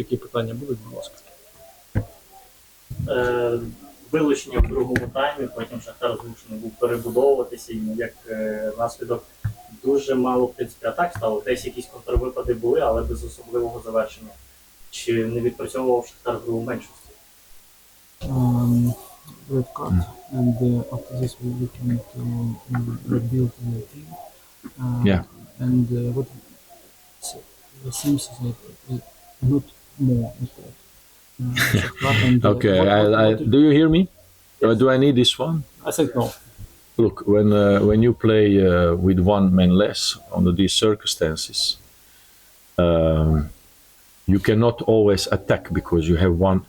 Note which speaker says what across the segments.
Speaker 1: які питання будуть, будь ласка.
Speaker 2: Е, Вилучення в другому таймі, потім Шахтар змушений був перебудовуватися, і як е, наслідок дуже мало в принципі атак стало. Десь якісь контрвипади були, але без особливого завершення. Чи не відпрацьовував Шахтар в другу меншості?
Speaker 1: Um, red card, and uh, after this we're looking to uh, rebuild the team. Uh,
Speaker 3: Yeah.
Speaker 1: And uh, what it seems is that uh, not more is. Shakhtar and,
Speaker 3: Okay, I, I, do you hear me? Or do I need this one?
Speaker 1: I think no.
Speaker 3: Look, when uh, when you play uh, with one man less under these circumstances, um, you cannot always attack because you have one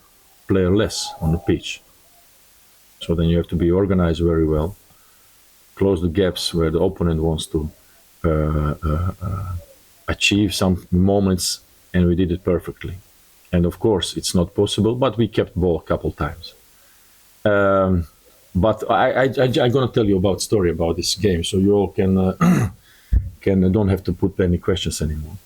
Speaker 3: player less on the pitch. So then you have to be organized very well, close the gaps where the opponent wants to uh, uh, uh, achieve some moments, and we did it perfectly. And of course, it's not possible, but we kept ball a couple times. Um, but I, I, I I'm gonna tell you about story about this game, so you all can uh, can don't have to put any questions anymore.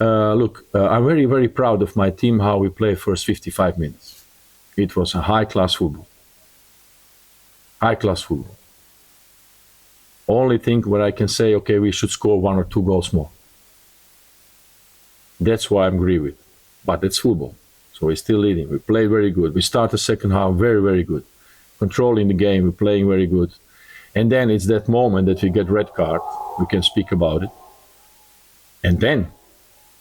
Speaker 3: Uh, look, uh, I'm very very proud of my team how we play first 55 minutes. It was a high class football. High class football. Only thing where I can say, okay, we should score one or two goals more. That's why I'm agree. But it's football, so we're still leading. We play very good. We start the second half very very good controlling the game, we're playing very good. And then it's that moment that we get red card, we can speak about it. And then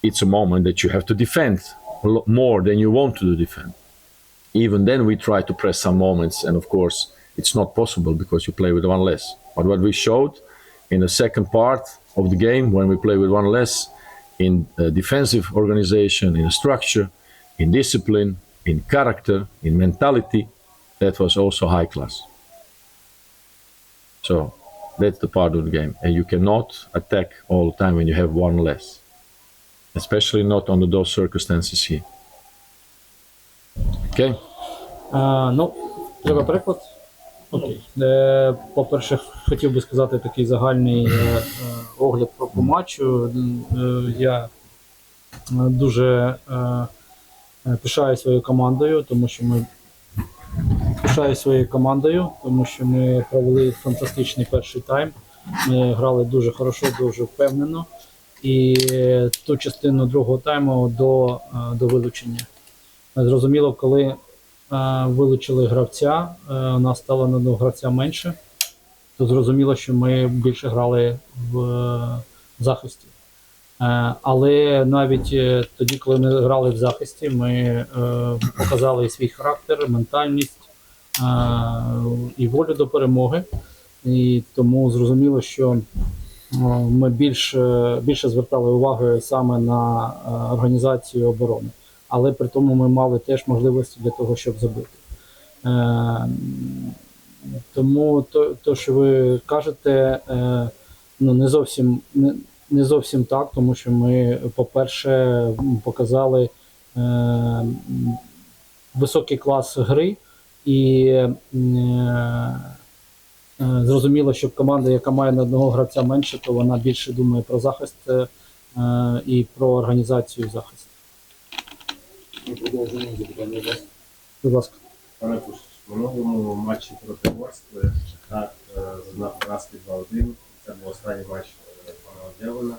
Speaker 3: it's a moment that you have to defend a lot more than you want to defend. Even then we try to press some moments and of course it's not possible because you play with one less. But what we showed in the second part of the game when we play with one less in uh, defensive organization, in structure, in discipline, in character, in mentality, that was also high class. So that's the part of the game. And you cannot attack all the time when you have one less. Especially not under those circumstances here. Okay?
Speaker 1: А, ну, треба приклад. Окей. Е, по-перше, хотів би сказати такий загальний е, е, огляд про по матчу. Я дуже пишаю своєю командою, тому що ми пишаю своєю командою, тому що ми провели фантастичний перший тайм. Ми грали дуже хорошо, дуже впевнено. І ту частину другого тайму до, до вилучення. Зрозуміло, коли вилучили гравця, е, нас стало на одного гравця менше, то зрозуміло, що ми більше грали в е, захисті. Е, але навіть е, тоді, коли ми грали в захисті, ми е, показали свій характер, ментальність е, і волю до перемоги. І тому зрозуміло, що е, ми більше, більше звертали уваги саме на е, організацію оборони але при тому ми мали теж можливості для того, щоб забити. Е, тому то, то, що ви кажете, е, ну не зовсім не, не зовсім так, тому що ми, по-перше, показали е, високий клас гри і зрозуміло, що команда, яка має на одного гравця менше, то вона більше думає про захист і про організацію захисту.
Speaker 4: Ми продовжуємо запитання вас.
Speaker 1: Будь ласка.
Speaker 5: Пане Куш, в минулому матчі проти Ворскли Шахтар е, зазнав поразки 2-1. Це був останній матч е, пана Дєвина.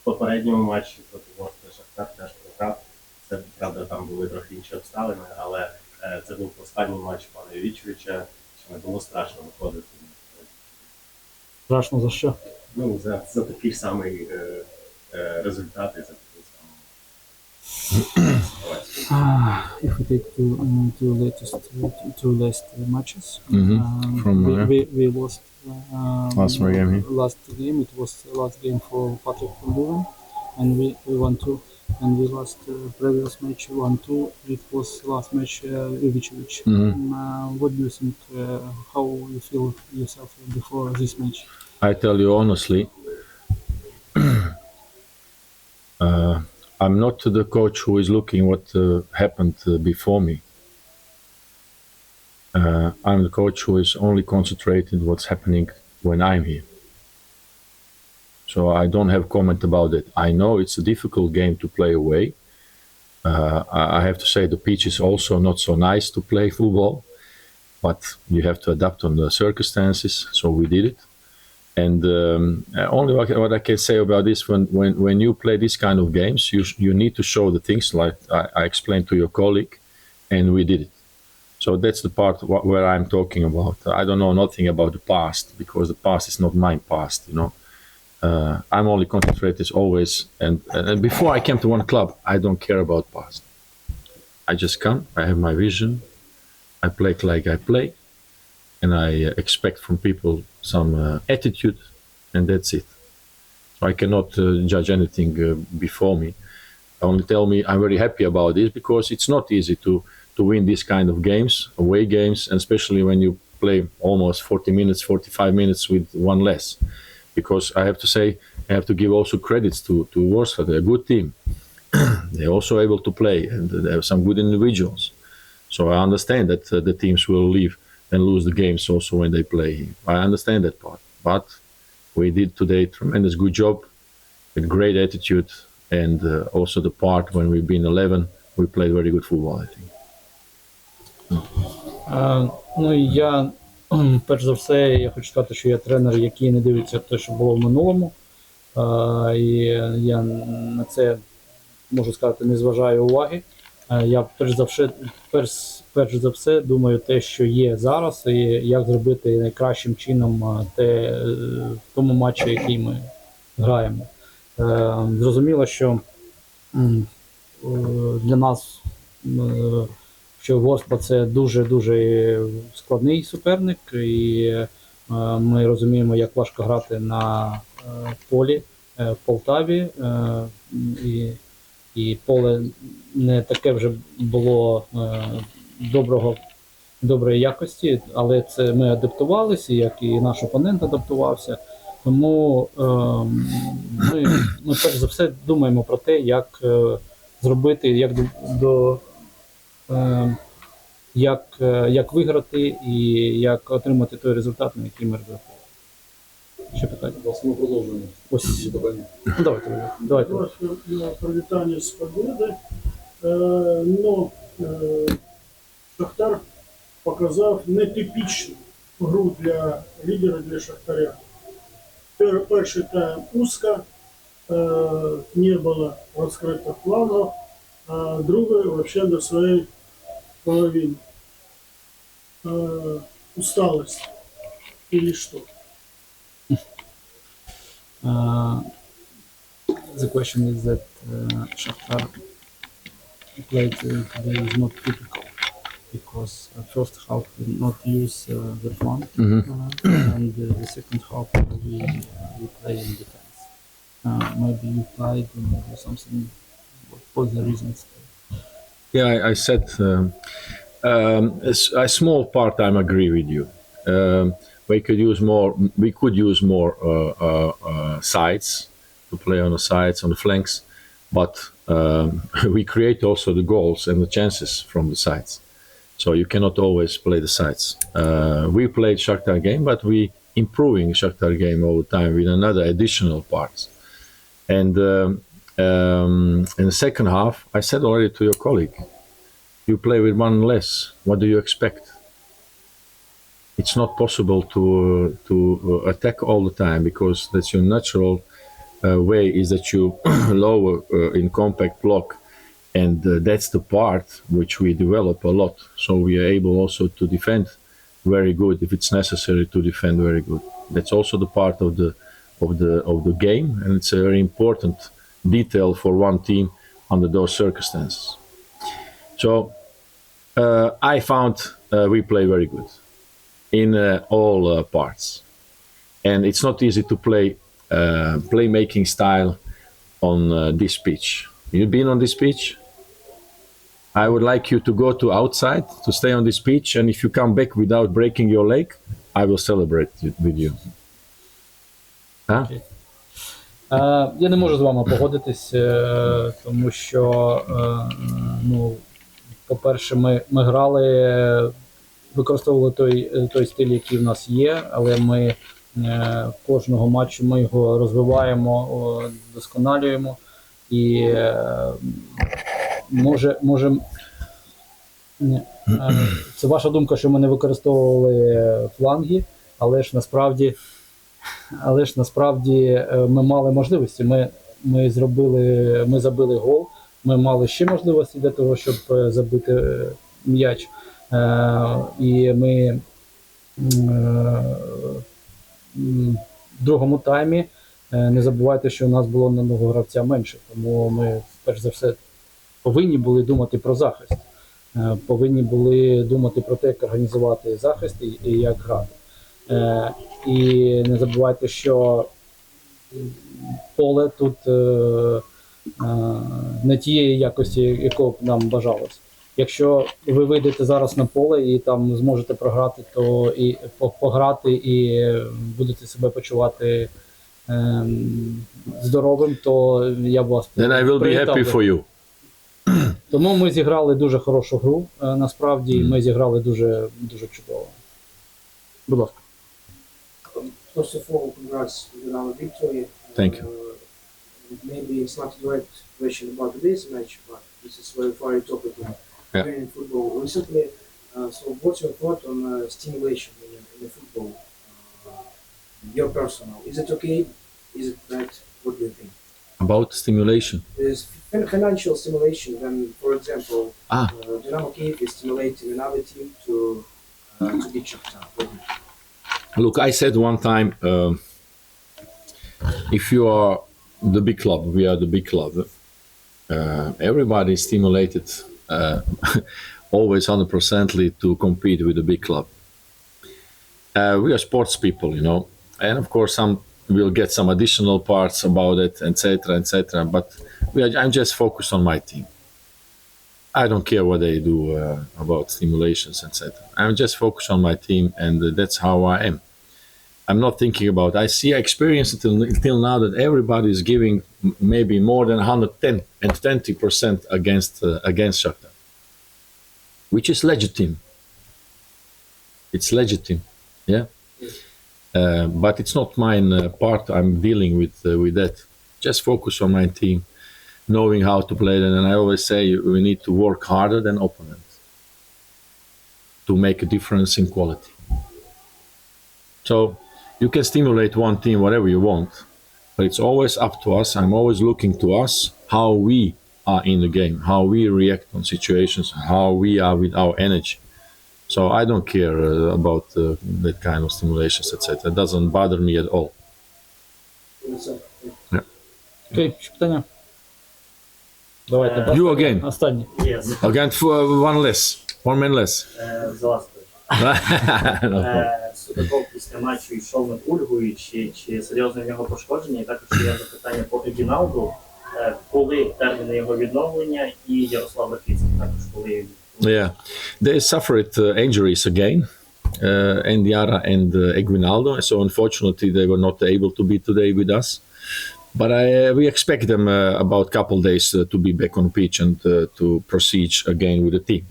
Speaker 5: В попередньому матчі проти Ворскли Шахтар теж програв. Це правда там були трохи інші обставини, але е, це був останній матч пана Євічовича. Чи не було страшно виходити?
Speaker 1: Страшно за що?
Speaker 5: Ну, за, за такий ж самий е, е, результат за.
Speaker 1: uh, if we take two, um, two latest two, two last matches
Speaker 3: mm-hmm.
Speaker 1: um,
Speaker 3: from
Speaker 1: we,
Speaker 3: uh,
Speaker 1: we, we, lost um,
Speaker 3: last game here.
Speaker 1: last game it was last game for Patrick van Leeuwen and we, we won two and we lost uh, previous match one two it was last match uh, Ivicevic.
Speaker 3: Mm-hmm.
Speaker 1: Mm, uh, what do you think uh, how you feel yourself before this match
Speaker 3: I tell you honestly uh, I'm not the coach who is looking what uh, happened uh, before me. Uh, I'm the coach who is only concentrated what's happening when I'm here. So I don't have comment about it. I know it's a difficult game to play away. Uh, I I have to say the pitch is also not so nice to play football, but you have to adapt on the circumstances. So we did it. And um, uh, only what, I can say about this: when, when when you play this kind of games, you you need to show the things like I, I explained to your colleague, and we did it. So that's the part wh- where I'm talking about. I don't know nothing about the past because the past is not my past. You know, uh, I'm only concentrated always. And, and before I came to one club, I don't care about past. I just come. I have my vision. I play like I play, and I uh, expect from people some uh, attitude, and that's it. I cannot uh, judge anything before me. Only tell me I'm very happy about this because it's not easy to to win this kind of games, away games, and especially when you play almost 40 minutes, 45 minutes with one less. Because I have to say, I have to give also credits to to Warsaw. They're a good team. They're also able to play, and they have some good individuals. So I understand that uh, the teams will leave and lose the games also when they play. I understand that part, but we did today tremendous good job with great attitude, and uh, also the part when we've been 11, we played very good football. I think.
Speaker 1: Е, Ну і я, кхм, перш за все, я хочу сказати, що я тренер, який не дивиться те, що було в минулому. Е, І я на це можу сказати, не зважаю уваги. Е, Я перш за все, перш, перш за все думаю те, що є зараз, і як зробити найкращим чином те, е, в тому матчі, який ми граємо. Е, Зрозуміло, що е, для нас що Ворскла це дуже дуже складний суперник, і ми розуміємо, як важко грати на полі в Полтаві. І, і поле не таке вже було доброго, доброї якості, але це ми адаптувалися, як і наш опонент адаптувався. Тому е, ми, ми перш за все думаємо про те, як е, зробити, як до, до е, як, е, як виграти і як отримати той результат, на який ми розраховуємо. Ще питання?
Speaker 4: Власне, ми продовжуємо
Speaker 1: Ось ну, давайте. давайте.
Speaker 6: Просто на привітання з. Е, но е, Шахтар показав нетипічну гру для лідера для Шахтаря. Пер- Перший тайм узко, е, не було розкритих планів, а другий взагалі до своєї половини. Е, усталость или что?
Speaker 1: The question is that Shakhtar played today is not typical because uh, first half we not use uh, the front uh, and uh, the second half we, we play in defense. Uh, maybe you played something. for the reasons?
Speaker 3: Yeah, I, I said um, um, a, a small part. I agree with you. Um, we could use more. We could use more uh, uh, uh, sides to play on the sides, on the flanks, but um, we create also the goals and the chances from the sides. So you cannot always play the sides. Uh, we played Shakhtar game, but we improving Shakhtar game all the time with another additional parts. And um, um, in the second half, I said already to your colleague, you play with one less. What do you expect? It's not possible to to uh, attack all the time because that's your natural uh, way. Is that you lower uh, in compact block, and uh, that's the part which we develop a lot. So we are able also to defend very good if it's necessary to defend very good. That's also the part of the of the of the game, and it's a very important detail for one team under those circumstances. So uh, I found uh, we play very good in uh, all uh, parts, and it's not easy to play uh, playmaking style on this pitch. You've been on this pitch. I would like you to go to outside to stay on this pitch, and if you come back without breaking your leg, I will celebrate it with you. Huh?
Speaker 1: Е, я не можу з вами погодитись, е, тому що, е, ну, по-перше, ми, ми грали, використовували той, той стиль, який в нас є, але ми е, кожного матчу ми його розвиваємо, досконалюємо. І е, може, може. Е, Це ваша думка, що ми не використовували фланги, але ж насправді, але ж насправді е, ми мали можливості. Ми, ми зробили, ми забили гол. Ми мали ще можливості для того, щоб е, забити е, м'яч. Е, І ми е, в другому таймі е, не забувайте, що у нас було на одного гравця менше. Тому ми, перш за все, повинні були думати про захист. Е, Повинні були думати про те, як організувати захист і, як грати. Е, І не забувайте, що поле тут е, не тієї якості, якого б нам бажалось. Якщо ви вийдете зараз на поле і там зможете програти, то і пограти, і будете себе почувати ем, здоровим, то я б вас
Speaker 3: Then I will be happy for you.
Speaker 1: Тому ми зіграли дуже хорошу гру. е, Насправді ми зіграли дуже дуже чудово. Будь ласка.
Speaker 4: First of all, congrats with our victory.
Speaker 3: Thank you.
Speaker 4: Uh, maybe it's not a direct question about this match, but this is very far topic in
Speaker 3: Yeah.
Speaker 4: playing football recently. Uh, so, what's your thought on uh, stimulation in, in the football? Uh, your personal, is it okay? Is it bad? What do you think?
Speaker 3: About stimulation.
Speaker 4: Is financial stimulation when, for example,
Speaker 3: Ah.
Speaker 4: uh, Dynamo Kiev is stimulating another team to uh, to beat Shakhtar? What do you think?
Speaker 3: Look, I said one time, um, if you are the big club, we are the big club. Uh, everybody is stimulated uh, always 100%ly to compete with the big club. Uh, we are sports people, you know, and of course some will get some additional parts about it, etc., etc. But we are, I'm just focused on my team. I don't care what they do uh, about stimulations, etc. I'm just focused on my team, and uh, that's how I am. I'm not thinking about. I see, I experience it till now that everybody is giving maybe more than 110 and 20 percent against uh, against Shakhtar, which is legitimate. It's legitimate, yeah. Uh, but it's not mine uh, part. I'm dealing with uh, with that. Just focus on my team, knowing how to play them. And I always say we need to work harder than opponents to make a difference in quality. So you can stimulate one team whatever you want, but it's always up to us. I'm always looking to us how we are in the game, how we react on situations, how we are with our energy. So I don't care uh, about uh, that kind of stimulations, etc. It doesn't bother me at all.
Speaker 4: That's all.
Speaker 1: Окей, ще питання? Давайте.
Speaker 2: Е,
Speaker 3: You again.
Speaker 1: Останнє.
Speaker 2: Є з,
Speaker 3: Again, for one less, one man less.
Speaker 2: е, з Ластою.
Speaker 3: No problem.
Speaker 2: Е, Судаков після матчу йшов над Ульгою, чи, чи серйозне в нього пошкодження, і також є запитання по Егіналду, е, коли терміни його відновлення, і Ярослав Ракицький також коли
Speaker 3: yeah, they suffered uh, injuries again, uh, and uh. So unfortunately, they were not able to be today with us. But I, uh, we expect them uh, about a couple days uh, to be back on pitch and to proceed again with the team.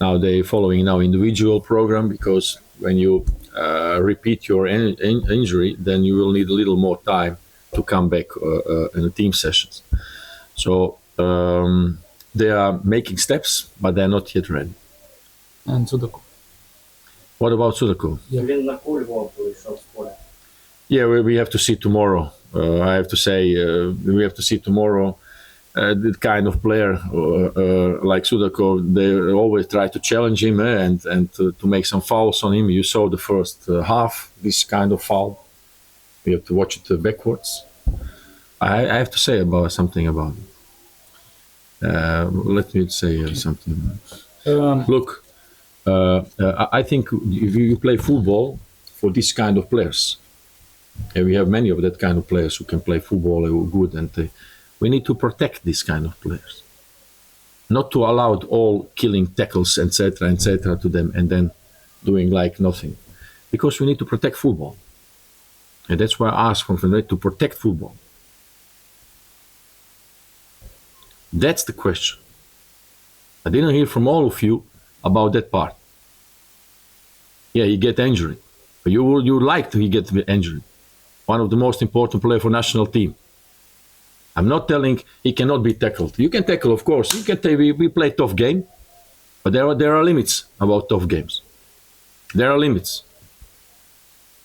Speaker 3: Now they following now individual program because when you repeat your in- in- injury, then you will need a little more time to come back in the team sessions. So um, they are making steps, but they're not yet ready.
Speaker 1: And Sudoku.
Speaker 3: What about
Speaker 2: Sudoku? Yeah,
Speaker 3: yeah we, we have to see tomorrow. Uh, I have to say, uh, we have to see tomorrow. Uh, the kind of player uh, uh, like Sudako. they always try to challenge him eh, and and to, to, make some fouls on him. You saw the first uh, half, this kind of foul. We have to watch it backwards. I, I have to say about something about it. Uh, let me say uh, something.
Speaker 1: Е,
Speaker 3: Look, uh, uh, I think if you play football for this kind of players, and we have many of that kind of players who can play football uh, good, and we need to protect this kind of players, not to allow all killing tackles, etc., etc., to them, and then doing like nothing, because we need to protect football, and that's why I ask from Federated to protect football. That's the question. I didn't hear from all of you about that part. Yeah, he get injured. You would you like to get injured. One of the most important player for national team. I'm not telling he cannot be tackled. You can tackle, of course. You can take, we, we play tough game, but there are there are limits about tough games. There are limits,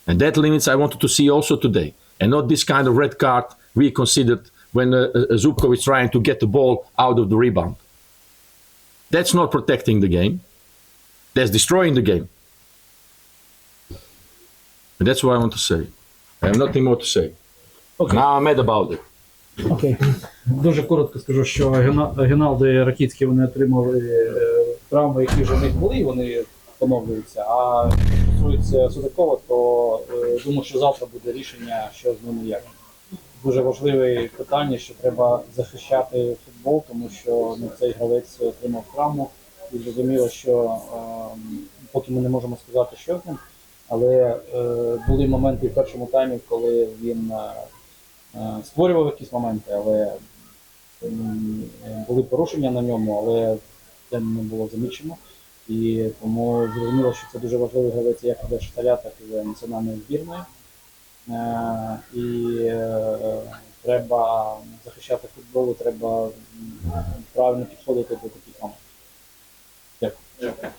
Speaker 3: and that limits I wanted to see also today, and not this kind of red card we considered when uh, uh, Zubkov is trying to get the ball out of the rebound. That's not protecting the game. That's destroying the game. And that's what I want to say. I have nothing more to say.
Speaker 1: Okay.
Speaker 3: Now I'm mad about it.
Speaker 1: Окей. Дуже коротко скажу, що Гена- Геналдо Ракіцький вони отримали е, травми, які вже в них були, і вони поновлюються. А стосується Судакова, то е, думаю, що завтра буде рішення, що з ними як. Дуже важливе питання, що треба захищати футбол, тому що ну, цей гравець отримав травму. І зрозуміло, що е, поки ми не можемо сказати, що з ним, але е, були моменти в першому таймі, коли він. е, е, створював якісь моменти, але е, були порушення на ньому, але це не було замічено. І тому зрозуміло, що це дуже важливий гравець як для Шахтаря, так і для національної збірної. Е, І е, треба захищати футбол, треба правильно підходити до таких моментів. Дякую.
Speaker 2: Дякую.